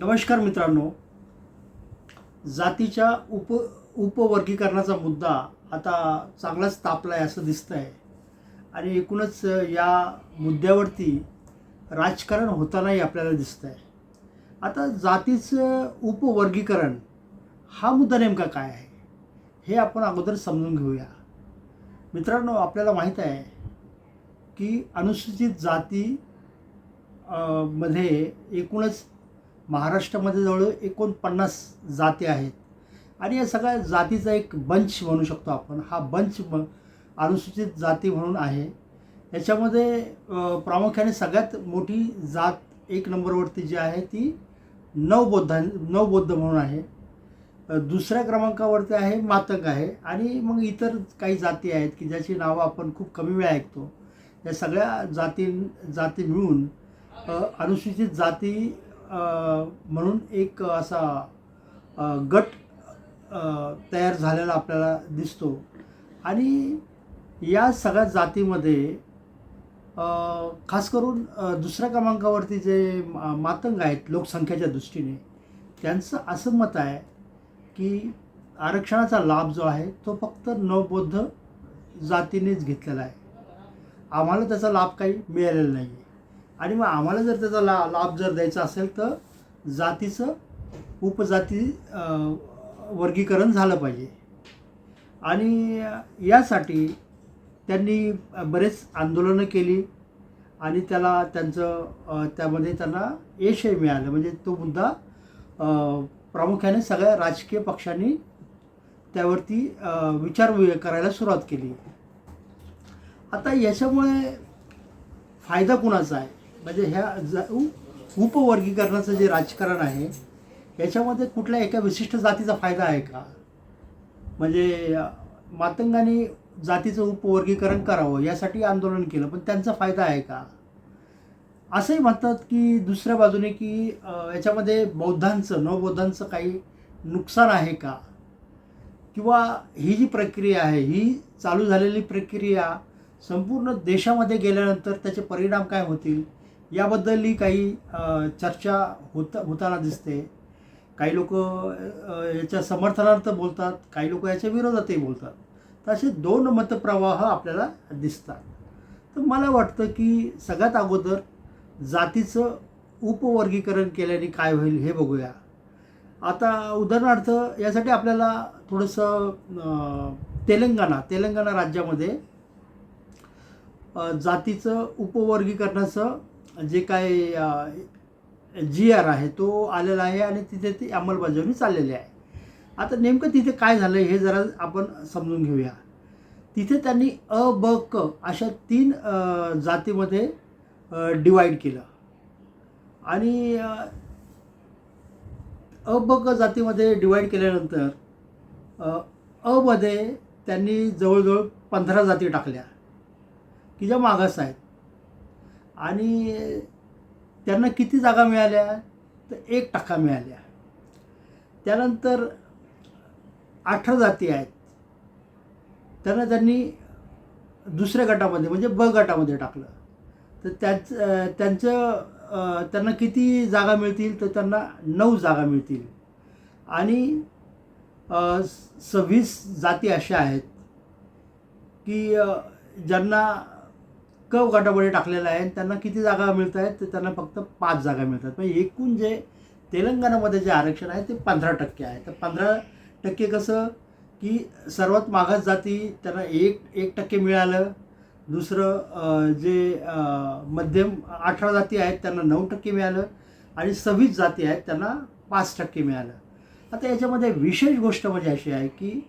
नमस्कार मित्रांनो. जातीच्या उप उपवर्गीकरणाचा मुद्दा आता चांगलाच तापला आहे असं दिसतं आहे आणि एकूणच या मुद्द्यावरती राजकारण होतानाही आपल्याला दिसतं आहे आता जातीचं उपवर्गीकरण हा मुद्दा नेमका काय आहे? हे आपण अगोदर समजून घेऊया. मित्रांनो आपल्याला माहीत आहे की अनुसूचित जाती मध्ये एकूणच महाराष्ट्रामध्ये जवळ एकोणपन्नास जाती आहेत. आणि या सगळ्या जातीचा एक बंच म्हणू शकतो आपण. हा बंच म अनुसूचित जाती म्हणून आहे. याच्यामध्ये प्रामुख्याने सगळ्यात मोठी जात एक नंबरवरती जी आहे ती नवबौद्धां नवबौद्ध म्हणून आहे. दुसऱ्या क्रमांकावरती आहे मातंग आहे. आणि मग इतर काही जाती आहेत की ज्याची नावं आपण खूप कमी वेळा ऐकतो. या सगळ्या जाती जाती मिळून अनुसूचित जाती म्हणून एक असा गट तयार झालेला आपल्याला दिसतो. आणि या सगळ्या जातीमध्ये खास करून दुसऱ्या क्रमांकावरती जे मा- मातंग आहेत लोकसंख्येच्या दृष्टीने त्यांचं असं मत आहे की आरक्षणाचा लाभ जो आहे तो फक्त नवबौद्ध जातीनेच घेतलेला आहे. आम्हाला त्याचा लाभ काही मिळालेला नाही आहे आणि मग आम्हाला जर त्याचा ला लाभ जर द्यायचा असेल तर जातीचं उपजाती वर्गीकरण झालं पाहिजे. आणि यासाठी त्यांनी बरेच आंदोलनं केली आणि त्याला त्यांचं त्यामध्ये त्यांना यशही मिळालं. म्हणजे तो मुद्दा प्रामुख्याने सगळ्या राजकीय पक्षांनी त्यावरती विचार करायला सुरुवात केली. आता याच्यामुळे फायदा कुणाचा आहे? म्हणजे ह्या उपवर्गीकरणाचं जे राजकारण आहे याच्यामध्ये कुठल्या एका विशिष्ट जातीचा फायदा आहे का? म्हणजे मातंगाने जातीचं उपवर्गीकरण करावं यासाठी आंदोलन केलं पण त्यांचा फायदा आहे का? असंही म्हणतात की दुसऱ्या बाजूने की याच्यामध्ये बौद्धांचं नवबौद्धांचं काही नुकसान आहे का? किंवा ही जी प्रक्रिया आहे ही चालू झालेली प्रक्रिया संपूर्ण देशामध्ये गेल्यानंतर त्याचे परिणाम काय होतील? याबद्दलही काही चर्चा होत होताना दिसते. काही लोक याच्या समर्थनार्थ बोलतात काही लोक याच्या विरोधातही बोलतात. तर असे दोन मतप्रवाह आपल्याला दिसतात. तर मला वाटतं की सगळ्यात अगोदर जातीचं उपवर्गीकरण केल्याने काय होईल हे बघूया. आता उदाहरणार्थ यासाठी आपल्याला थोडंसं तेलंगणा तेलंगणा राज्यामध्ये जातीचं उपवर्गीकरणाचं जे काय जी आर आहे तो आलेला आहे आणि तिथे ती अंमलबजावणी चाललेली आहे. आता नेमकं तिथे काय झालं हे जरा आपण समजून घेऊया. तिथे त्यांनी अ ब क अशा तीन जातीमध्ये डिवाईड केलं. आणि अ, ब क जातीमध्ये डिवाईड केल्यानंतर अमध्ये त्यांनी जवळजवळ पंधरा जाती टाकल्या. की ज्या मागास आहेत. आणि त्यांना किती जागा मिळाल्या? तर एक टक्का मिळाल्या. त्यानंतर अठरा जाती आहेत. त्यांना त्यांनी दुसऱ्या गटामध्ये म्हणजे ब गटामध्ये टाकलं. तर त्याच त्यांचं त्यांना किती जागा मिळतील? तर त्यांना नऊ जागा मिळतील. आणि सव्वीस जाती अशा आहेत की ज्यांना कव गटामध्ये टाकलेलं आहे आणि त्यांना किती जागा मिळत आहेत तर त्यांना फक्त पाच जागा मिळतात. म्हणजे एकूण जे तेलंगणामध्ये जे आरक्षण आहे ते पंधरा टक्के आहे. तर पंधरा टक्के कसं की सर्वात मागास जाती त्यांना एक एक टक्के मिळालं. दुसरं जे मध्यम अठरा जाती आहेत त्यांना नऊ टक्के मिळालं आणि सव्वीस जाती आहेत त्यांना पाच टक्के मिळालं. आता याच्यामध्ये विशेष गोष्ट म्हणजे अशी आहे की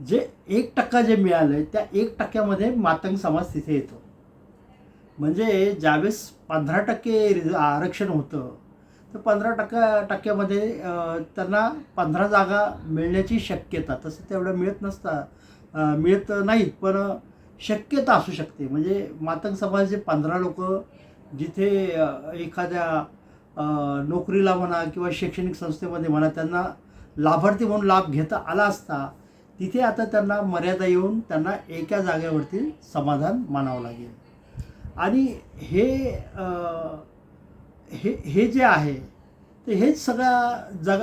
जे एक टक्का जे मिळालं आहे त्या एक टक्क्यामध्ये मातंग समाज तिथे येतो. म्हणजे ज्यावेळेस पंधरा टक्के रिज आरक्षण होतं तर पंधरा टक्का टक्क्यामध्ये त्यांना पंधरा जागा मिळण्याची शक्यता तसं तेवढं मिळत नसता मिळत नाहीत पण शक्यता असू शकते. म्हणजे मातंग समाजाचे पंधरा लोक जिथे एखाद्या नोकरीला म्हणा किंवा शैक्षणिक संस्थेमध्ये म्हणा त्यांना लाभार्थी म्हणून लाभ घेता आला असता तिथे आता त्यांना मर्यादा येऊन त्यांना एका जागेवरती समाधान मानावं लागेल. आणि हे हे हे जे आहे ते हेच सगळ्या जग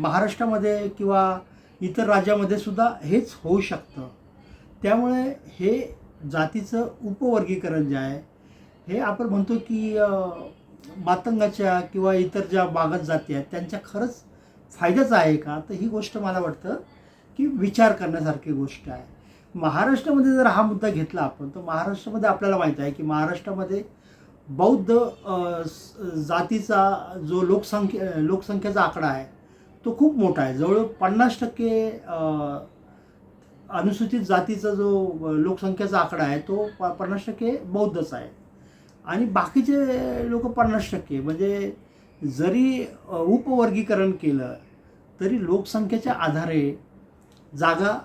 महाराष्ट्रामध्ये किंवा इतर राज्यामध्ये सुद्धा हेच होऊ शकतं. त्यामुळे हे जातीचं उपवर्गीकरण जे आहे हे आपण म्हणतो की मातंगाच्या किंवा इतर ज्या बागत जाती आहेत त्यांच्या खरंच फायद्याचं आहे का? तर ही गोष्ट मला वाटतं की विचार करण्यासारखी गोष्ट आहे. महाराष्ट्रामध्ये जर हा मुद्दा घेतला आपण तर महाराष्ट्रामध्ये आपल्याला माहीत आहे की महाराष्ट्रामध्ये बौद्ध जातीचा जो लोकसंख्या लोकसंख्येचा आकडा आहे तो खूप मोठा आहे. जवळ पन्नास टक्के अनुसूचित जातीचा जो लोकसंख्येचा आकडा आहे तो प पन्नास टक्के बौद्धच आहे. आणि बाकीचे लोक पन्नास टक्के म्हणजे जरी उपवर्गीकरण केलं तरी लोकसंख्येच्या आधारे जागा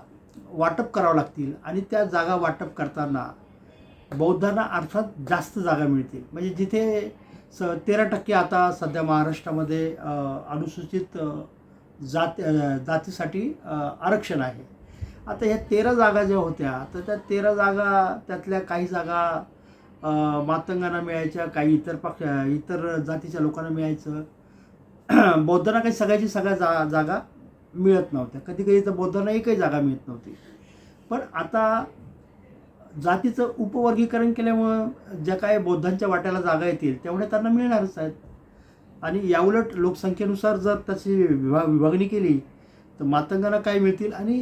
वाटप करावं लागतील आणि त्या जागा वाटप करताना बौद्धांना अर्थात जास्त जागा मिळतील. म्हणजे जिथे स तेरा टक्के आता सध्या महाराष्ट्रामध्ये अनुसूचित जात जातीसाठी आरक्षण आहे. आता ह्या तेरा जागा ज्या होत्या तर त्या तेरा जागा त्यातल्या काही जागा मातंगांना मिळायच्या काही इतर पक्ष इतर जातीच्या लोकांना मिळायचं. बौद्धांना काही सगळ्याची सगळ्या जा जागा मिळत नव्हत्या. कधी कधी तर बौद्धांना एकही जागा मिळत नव्हती. पण आता जातीचं उपवर्गीकरण केल्यामुळं ज्या काय बौद्धांच्या वाट्याला जागा येतील तेवढ्या त्यांना मिळणारच आहेत. आणि याउलट लोकसंख्येनुसार जर तशी विभा विभागणी केली तर मातंगांना काय मिळतील? आणि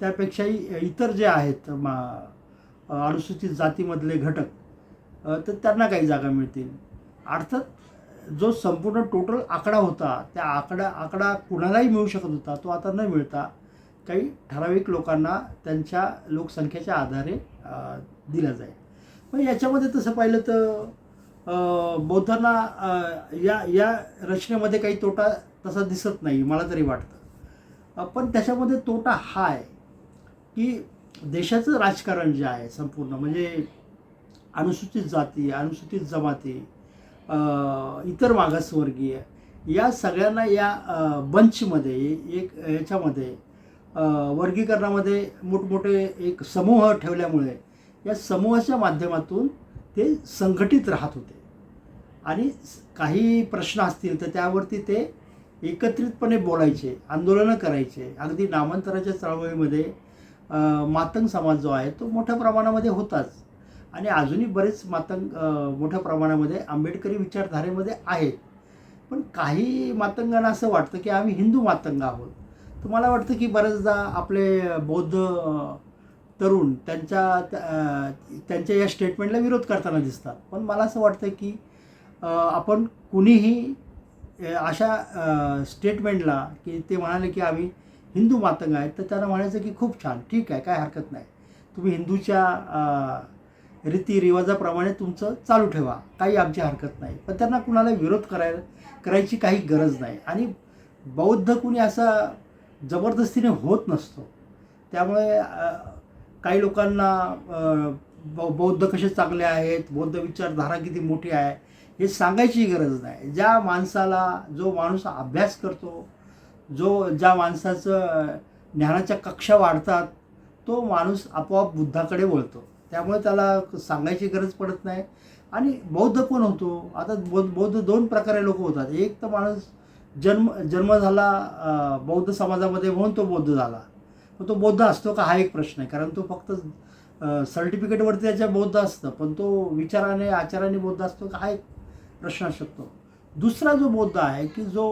त्यापेक्षाही इतर जे आहेत मा अनुसूचित जातीमधले घटक तर त्यांना काही जागा मिळतील. अर्थात जो संपूर्ण टोटल आकडा होता त्या आकडा आकडा कुणालाही मिळू शकत होता तो आता न मिळता काही ठराविक लोकांना त्यांच्या लोकसंख्येच्या आधारे दिला जाईल. मग याच्यामध्ये तसं पाहिलं तर बौद्धांना या या रचनेमध्ये काही तोटा तसा दिसत नाही मला तरी वाटतं. पण त्याच्यामध्ये तोटा हा आहे की देशाचं राजकारण जे आहे संपूर्ण म्हणजे अनुसूचित जाती अनुसूचित जमाती इतर मागासवर्गीय या सगळ्यांना या बंचमध्ये एक याच्यामध्ये वर्गीकरणामध्ये मोठमोठे एक समूह ठेवल्यामुळे या समूहाच्या माध्यमातून ते संघटित राहत होते. आणि काही प्रश्न असतील तर त्यावरती ते एकत्रितपणे बोलायचे आंदोलनं करायचे. अगदी नामांतराच्या चळवळीमध्ये मातंग समाज जो आहे तो मोठ्या प्रमाणामध्ये होताच. आणि अजूनही बरेच मातंग मोठ्या प्रमाणामध्ये आंबेडकरी विचारधारेमध्ये आहेत. पण काही मातंगांना असं वाटतं की आम्ही हिंदू मातंग आहोत. तर मला वाटतं की बऱ्याचदा आपले बौद्ध तरुण त्यांच्या त्या- त्यांच्या या स्टेटमेंटला विरोध करताना दिसतात. पण मला असं वाटतं की आपण कुणीही अशा स्टेटमेंटला की ते म्हणाले की आम्ही हिंदू मातंग आहेत तर त्यांना म्हणायचं की खूप छान ठीक आहे काय हरकत नाही. तुम्ही हिंदूच्या रीतिरिवाजाप्रमाणे तुमचं चालू ठेवा. काही आमची हरकत नाही. पण त्यांना कुणाला विरोध करायला करायची काही गरज नाही. आणि बौद्ध कुणी असा जबरदस्तीने होत नसतो. त्यामुळे काही लोकांना बौद्ध कसे चांगले आहेत बौद्ध विचारधारा किती मोठी आहे हे सांगायची गरज नाही. ज्या माणसाला जो माणूस अभ्यास करतो जो ज्या माणसाचं ज्ञानाच्या कक्षा वाढतात तो माणूस आपोआप बुद्धाकडे वळतो. त्यामुळे त्याला सांगायची गरज पडत नाही. आणि बौद्ध कोण होतो? आता बौद्ध बौद्ध दोन प्रकारे लोक होतात. एक तर माणूस जन्म जन्म झाला बौद्ध समाजामध्ये म्हणून तो बौद्ध झाला. मग तो बौद्ध असतो का? हा एक प्रश्न आहे. कारण तो फक्त सर्टिफिकेटवरती त्याच्या बौद्ध असतं. पण तो विचाराने आचाराने बौद्ध असतो का? हा एक प्रश्न असू शकतो. दुसरा जो बौद्ध आहे की जो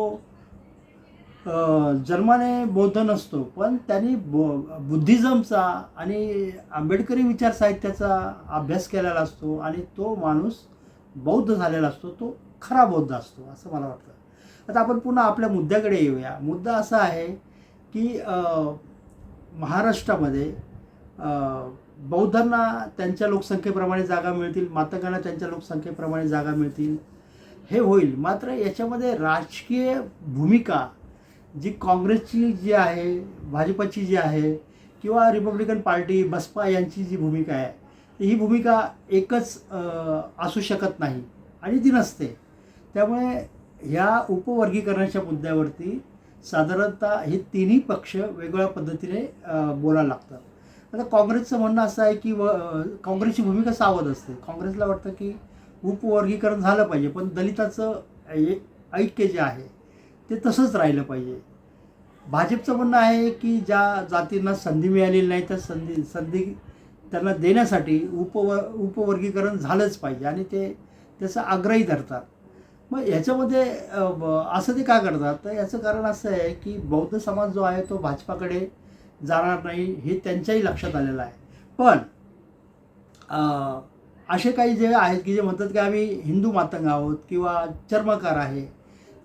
जन्माने बौद्ध नसतो पण त्यांनी बो बुद्धिझमचा आणि आंबेडकरी विचार साहित्याचा अभ्यास केलेला असतो आणि तो माणूस बौद्ध झालेला असतो तो खरा बौद्ध असतो असं मला वाटतं. आता आपण पुन्हा आपल्या मुद्द्याकडे येऊया. मुद्दा असा आहे की महाराष्ट्रामध्ये बौद्धांना त्यांच्या लोकसंख्येप्रमाणे जागा मिळतील मातंगांना त्यांच्या लोकसंख्येप्रमाणे जागा मिळतील हे होईल. मात्र याच्यामध्ये राजकीय भूमिका जी काँग्रेसची जी आहे भाजपची जी आहे किंवा रिपब्लिकन पार्टी बसपा यांची जी भूमिका आहे ही भूमिका एकच असू शकत नाही आणि ती नसते. त्यामुळे ह्या उपवर्गीकरणाच्या मुद्द्यावरती साधारणतः हे तिन्ही पक्ष वेगवेगळ्या पद्धतीने बोलायला लागतात. आता काँग्रेसचं म्हणणं असं आहे की व काँग्रेसची भूमिका सावध असते. काँग्रेसला वाटतं की उपवर्गीकरण झालं पाहिजे पण दलिताचं ऐक्य जे आहे ते तसंच राहिलं पाहिजे. भाजपचं म्हणणं आहे की ज्या जातींना संधी मिळालेली नाही तर संधी संधी त्यांना देण्यासाठी उपव उपवर्गीकरण झालंच पाहिजे आणि ते त्याचा आग्रही धरतात. मग ह्याच्यामध्ये ब- असं ते का करतात? तर याचं कारण असं आहे की बौद्ध समाज जो आहे तो भाजपाकडे जाणार नाही हे त्यांच्याही लक्षात आलेलं आहे. पण असे काही जे आहेत की जे म्हणतात की आम्ही हिंदू मातंग आहोत किंवा चर्मकार आहे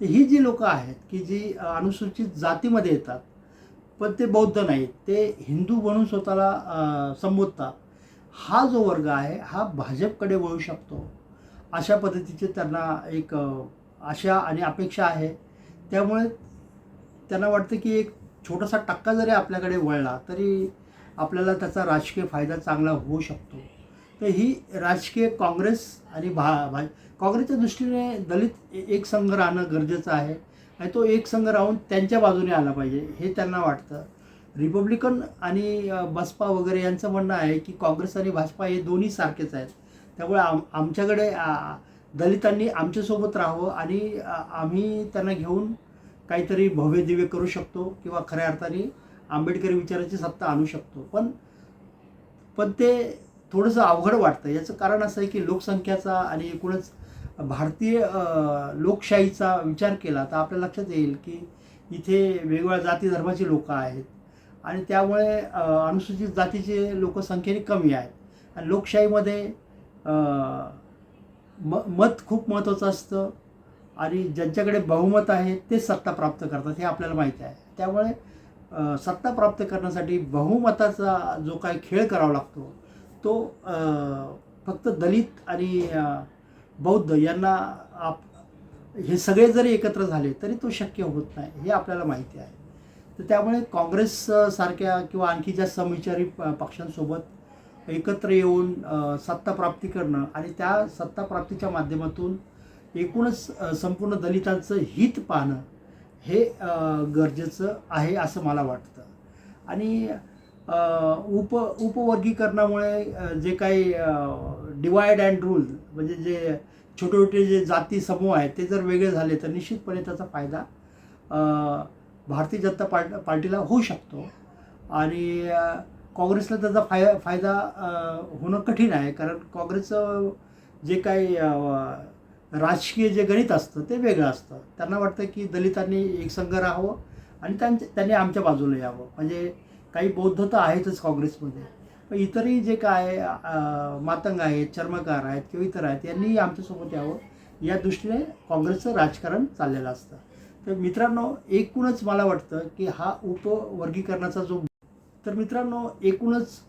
तर ही जी लोकं आहेत की जी अनुसूचित जातीमध्ये येतात पण ते बौद्ध नाहीत ते हिंदू म्हणून स्वतःला संबोधतात हा जो वर्ग आहे हा भाजपकडे वळू शकतो. अशा पद्धतीचे त्यांना एक आशा आणि अपेक्षा आहे. त्यामुळे त्यांना वाटतं की एक छोटासा टक्का जरी आपल्याकडे वळला तरी आपल्याला त्याचा राजकीय फायदा चांगला होऊ शकतो. तर ही राजकीय काँग्रेस आणि भा भा काँग्रेसच्या दृष्टीने दलित एक संघ राहणं गरजेचं आहे. आणि तो एक संघ राहून त्यांच्या बाजूने आला पाहिजे हे त्यांना वाटतं. रिपब्लिकन आणि बसपा वगैरे यांचं म्हणणं आहे की काँग्रेस आणि भाजपा हे दोन्ही सारखेच आहेत. त्यामुळे आम आमच्याकडे दलितांनी आमच्यासोबत राहावं आणि आम्ही त्यांना घेऊन काहीतरी भव्य दिव्य करू शकतो किंवा खऱ्या अर्थाने आंबेडकरी विचाराची सत्ता आणू शकतो. पण पण ते थोडंसं अवघड वाटतं. याचं कारण असं आहे की लोकसंख्याचा आणि एकूणच भारतीय लोकशाहीचा विचार केला तर आपल्या लक्षात येईल की इथे वेगवेगळ्या जाती धर्माची लोकं आहेत. आणि त्यामुळे अनुसूचित जातीचे लोक संख्येने कमी आहेत. आणि लोकशाहीमध्ये म मत खूप महत्त्वाचं असतं. आणि ज्यांच्याकडे बहुमत आहे तेच सत्ता प्राप्त करतात हे आपल्याला माहिती आहे. त्यामुळे सत्ता प्राप्त करण्यासाठी बहुमताचा जो काही खेळ करावा लागतो तो फक्त दलित आणि बौद्ध यांना आप हे सगळे जरी एकत्र झाले तरी तो शक्य होत नाही हे आपल्याला माहिती आहे. तर त्यामुळे काँग्रेस सारख्या किंवा आणखी ज्या समविचारी पक्षांसोबत एकत्र येऊन सत्ताप्राप्ती सत्ता प्राप्ती करणं आणि त्या सत्ता प्राप्तीच्या माध्यमातून एकूणच संपूर्ण दलितांचं हित पाहणं हे गरजेचं आहे असं मला वाटतं. आणि उप उपवर्गीकरणामुळे जे काही डिवाइड अँड रूल म्हणजे जे छोटे छोटे जे जाती समूह आहेत ते जर वेगळे झाले तर निश्चितपणे त्याचा फायदा भारतीय जनता पार्ट पार्टीला होऊ शकतो. आणि काँग्रेसला त्याचा फाय फायदा होणं कठीण आहे कारण काँग्रेसचं जे काही राजकीय जे गणित असतं ते वेगळं असतं. त्यांना वाटतं की दलितांनी एकसंघ राहावं आणि त्यांच्या त्यांनी आमच्या बाजूला यावं. म्हणजे काही बौद्ध तर आहेतच काँग्रेसमध्ये. पण इतरही जे काय मातंग आहेत चर्मकार आहेत किंवा इतर आहेत यांनीही आमच्यासोबत यावं. या दृष्टीने काँग्रेसचं राजकारण चाललेलं असतं. तर मित्रांनो एकूणच मला वाटतं की हा उपवर्गीकरणाचा जो तर मित्रांनो एकूणच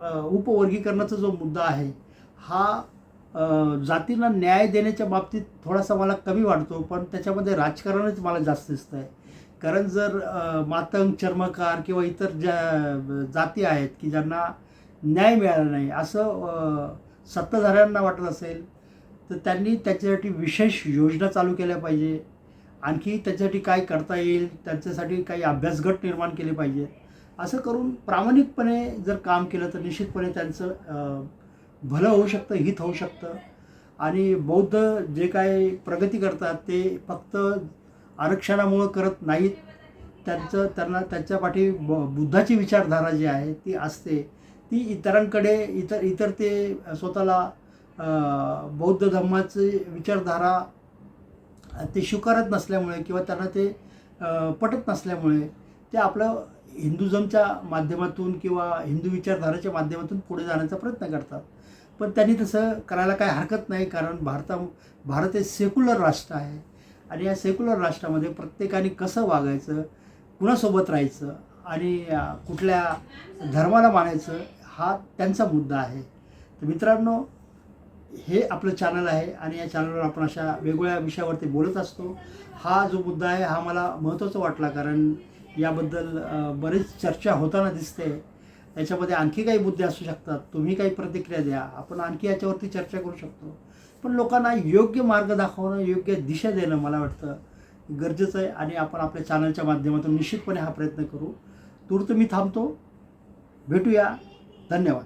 उपवर्गीकरणाचा जो मुद्दा आहे हा जातींना न्याय देण्याच्या बाबतीत थोडासा मला कमी वाटतो पण त्याच्यामध्ये राजकारणच मला जास्त दिसतं आहे कारण जर मातंग चर्मकार किंवा इतर ज्या जाती आहेत की ज्यांना न्याय मिळाला नाही असं सत्ताधाऱ्यांना वाटत असेल तर त्यांनी त्याच्यासाठी विशेष योजना चालू केल्या पाहिजे. आणखी त्याच्यासाठी काय करता येईल त्यांच्यासाठी काही अभ्यासगट निर्माण केले पाहिजे असं करून प्रामाणिकपणे जर काम केलं तर निश्चितपणे त्यांचं भलं होऊ शकतं हित होऊ शकतं. आणि बौद्ध जे काय प्रगती करतात ते फक्त आरक्षणामुळं करत नाहीत. त्यांचं त्यांना त्यांच्या पाठी ब बुद्धाची विचारधारा जी आहे ती असते. ती इतरांकडे इतर इतर ते स्वतःला बौद्ध धर्माची विचारधारा ते स्वीकारत नसल्यामुळे किंवा त्यांना ते पटत नसल्यामुळे ते आपलं हिंदुझमच्या माध्यमातून किंवा हिंदू विचारधारेच्या माध्यमातून पुढे जाण्याचा प्रयत्न करतात. पण त्यांनी तसं करायला काही हरकत नाही कारण भारता भारत हे सेक्युलर राष्ट्र आहे. आणि या सेक्युलर राष्ट्रामध्ये प्रत्येकाने कसं वागायचं कुणासोबत राहायचं आणि कुठल्या धर्माला मानायचं हा त्यांचा मुद्दा आहे. तर मित्रांनो हे आपलं चॅनल आहे आणि या चॅनलवर आपण अशा वेगवेगळ्या विषयावरती बोलत असतो. हा जो मुद्दा आहे हा मला महत्त्वाचा वाटला कारण याबद्दल बरीच चर्चा होताना दिसते. याच्यामध्ये आणखी काही मुद्दे असू शकतात. तुम्ही काही प्रतिक्रिया द्या. आपण आणखी याच्यावरती चर्चा करू शकतो. पण लोकांना योग्य मार्ग दाखवणं योग्य दिशा देणं मला वाटतं गरजेचं आहे आणि आपण आपल्या चॅनलच्या माध्यमातून निश्चितपणे हा प्रयत्न करू. तूर्त मी थांबतो. भेटूया. धन्यवाद.